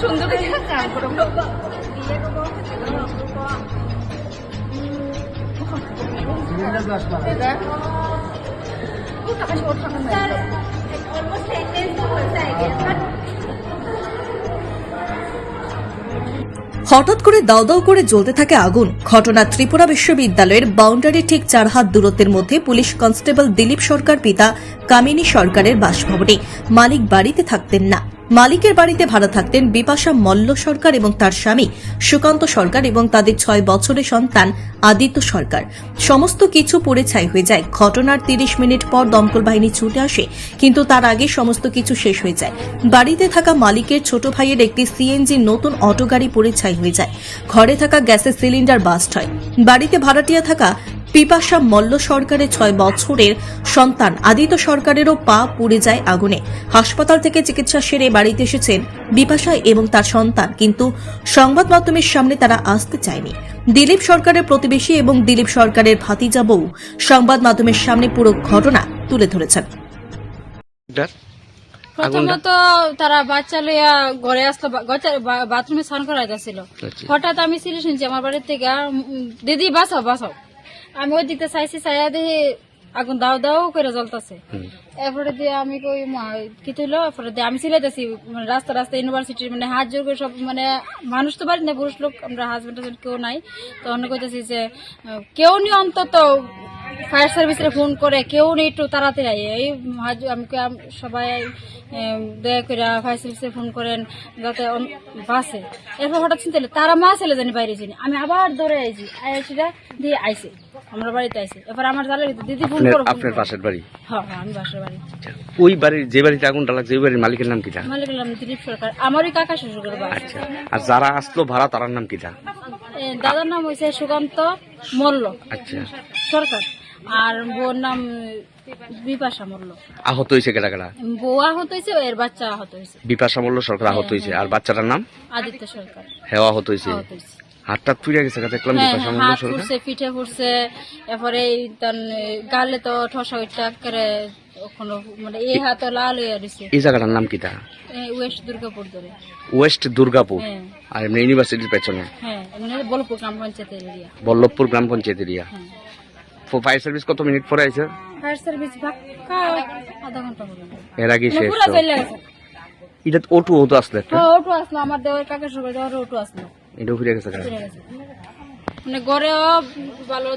সুন্দর করে কাম করো হঠাৎ করে দাও দাও করে জ্বলতে থাকে আগুন। ঘটনা ত্রিপুরা বিশ্ববিদ্যালয়ের বাউন্ডারি ঠিক চার হাত দূরত্বের মধ্যে পুলিশ কনস্টেবল দিলীপ সরকার, পিতা কামিনী সরকারের বাসভবনে। মালিক বাড়িতে থাকতেন না। মালিকের বাড়িতে ভাড়া থাকতেন বিপাশা মল্ল সরকার এবং তার স্বামী সুকান্ত সরকার এবং তাদের ছয় বছরের সন্তান আদিত্য সরকার। সমস্ত কিছু পুড়ে ছাই হয়ে যায়। ঘটনার তিরিশ মিনিট পর দমকল বাহিনী ছুটে আসে, কিন্তু তার আগে সমস্ত কিছু শেষ হয়ে যায়। বাড়িতে থাকা মালিকের ছোট ভাইয়ের একটি সিএনজি নতুন অটো গাড়ি পুড়ে ছাই হয়ে যায়। ঘরে থাকা গ্যাসের সিলিন্ডার বাস্ট হয়। বাড়িতে ভাড়াটিয়া থাকা পিপাসা মল্ল সরকারের ছয় বছরের সন্তান আদিত্য সরকারেরও পা পুড়ে যায় আগুনে। হাসপাতাল থেকে চিকিৎসা সেরে বাড়িতে এসেছেন বিপাশা এবং তার সন্তান। কিন্তু সংবাদ মাধ্যমের সামনে তারা আসতে চায়নি। দিলীপ সরকারের প্রতিবেশী এবং দিলীপ সরকারের ভাতিজা বউ সংবাদ মাধ্যমের সামনে পুরো ঘটনা তুলে ধরেছেন। প্রথমত তারা বাচ্চা লইয়া ঘরে আসলো বাথরুমে স্নান করা যাচ্ছিল আচ্ছা। হঠাৎ আমি সিরি শুনছি আমার বাড়ির থেকে দিদি বাসাও বাসাও আমি ওই দিকতে চাইছি চাইয়া দেখি আগুন দাও দাও করে জ্বলতেছে। এরপরে দিয়ে আমি কই কি তুইলো? এরপরে দিয়ে আমি সিলাইতেছি মানে রাস্তা রাস্তা ইউনিভার্সিটির মানে হাত জোর করে সব মানে মানুষ তো বাড়ি না পুরুষ লোক আমরা হাজবেন্ড কেউ নাই। তো অন্য কইতেছি যে কেউ নি অন্তত ফায়ার সার্ভিসে ফোন করে কেউ নেই একটু তাড়াতাড়ি। এই আমি সবাই দয়া করে ফায়ার সার্ভিসে ফোন করেন যাতে বাসে এরপর হঠাৎ চিন্তা হলো, তারা মা ছেলে জানি বাইরে চিনি। আমি আবার ধরে আইছি আইসিটা দিয়ে আইসে আমরা বাড়িতে আইসে এরপর আমার জালের ভিতর দিদি ফোন করো আপনার পাশের বাড়ি? হ্যাঁ হ্যাঁ, আমি বাসার বাড়ি। ওই বাড়ির যে বাড়িতে আগুনটা লাগছে ওই বাড়ির মালিকের নাম কিটা? মালিক নাম দিলীপ সরকার। আমারই কাকা শ্বশুরের বাড়ি। আচ্ছা। আর যারা আসলো ভাড়া তার নাম কিটা? এ, দাদার নাম হয়েছে সুকান্ত মল্ল। আচ্ছা। সরকার। আর বউর নাম বিপাশা মল্ল। আহত হয়েছে কেটা কেটা বউ আহত হয়েছে এর বাচ্চা আহত হয়েছে বিপাশা মল্ল সরকার আহত হয়েছে আর বাচ্চাটার নাম? আদিত্য সরকার। হেও আহত হয়েছে আহত হয়েছে হাতটা তুলে গেছে দেখলাম সরকার পিঠে ফুটছে এরপরে গালে তো ঠসা ওইটা করে ওখানে মানে এই হাতে লাল হয়ে দিছে এই জায়গাটার নাম কিটা? ওয়েস্ট দুর্গাপুর ধরে। ওয়েস্ট দুর্গাপুর? হ্যাঁ। আর এমনি ইউনিভার্সিটির পেছনে? হ্যাঁ এমনি বলপুর গ্রাম পঞ্চায়েতের এরিয়া। বল্লভপুর গ্রাম পঞ্চায়েত এরিয়া হ্যাঁ ফায়ার সার্ভিস কত মিনিট পরে আইছে? ফায়ার সার্ভিস আধা ঘণ্টা হলো এর আগে শেষ। চলে গেছে। এটা অটো অটো আসলে একটা? হ্যাঁ আসলো আমার দেওয়ার কাকা সবাই দেওয়ার ওটু আসলো। ফিরে গেছে মানে ঘরেও ভালো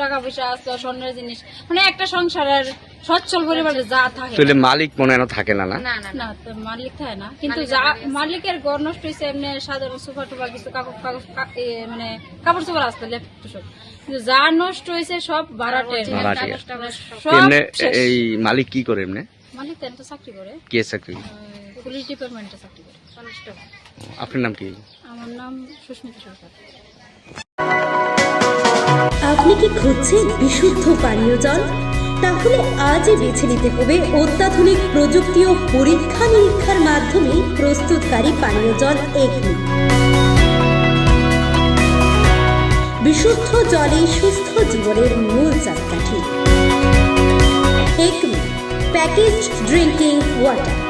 টাকা পয়সা আসতো স্বর্ণের জিনিস। মানে একটা সংসারের সচ্ছল পরিবারে যা থাকে। তাহলে মালিক মনে হয় থাকে না না? না মালিক থাকে না। কিন্তু যা মালিকের ঘর নষ্ট হয়েছে এমনি সাধারণ সোফা টোফা কিছু কাগজ কাগজ মানে কাপড় চোপড় আসতো লেপট সব কিন্তু যা নষ্ট হয়েছে সব ভাড়াটের সব এই মালিক কি করে এমনি? মালিক তো চাকরি করে। কে চাকরি পুলিশ ডিপার্টমেন্টে চাকরি করে। আপনার নাম কি? আমার নাম সুস্মিতা সরকার। আপনি কি খুঁজছেন বিশুদ্ধ পানীয় জল? তাহলে আজই বেছে নিতে হবে অত্যাধুনিক প্রযুক্তি ও পরীক্ষা নিরীক্ষার মাধ্যমে প্রস্তুতকারী পানীয় জল এগনি। বিশুদ্ধ জলে সুস্থ জীবনের মূল চাকাঠি। Acme package drinking water.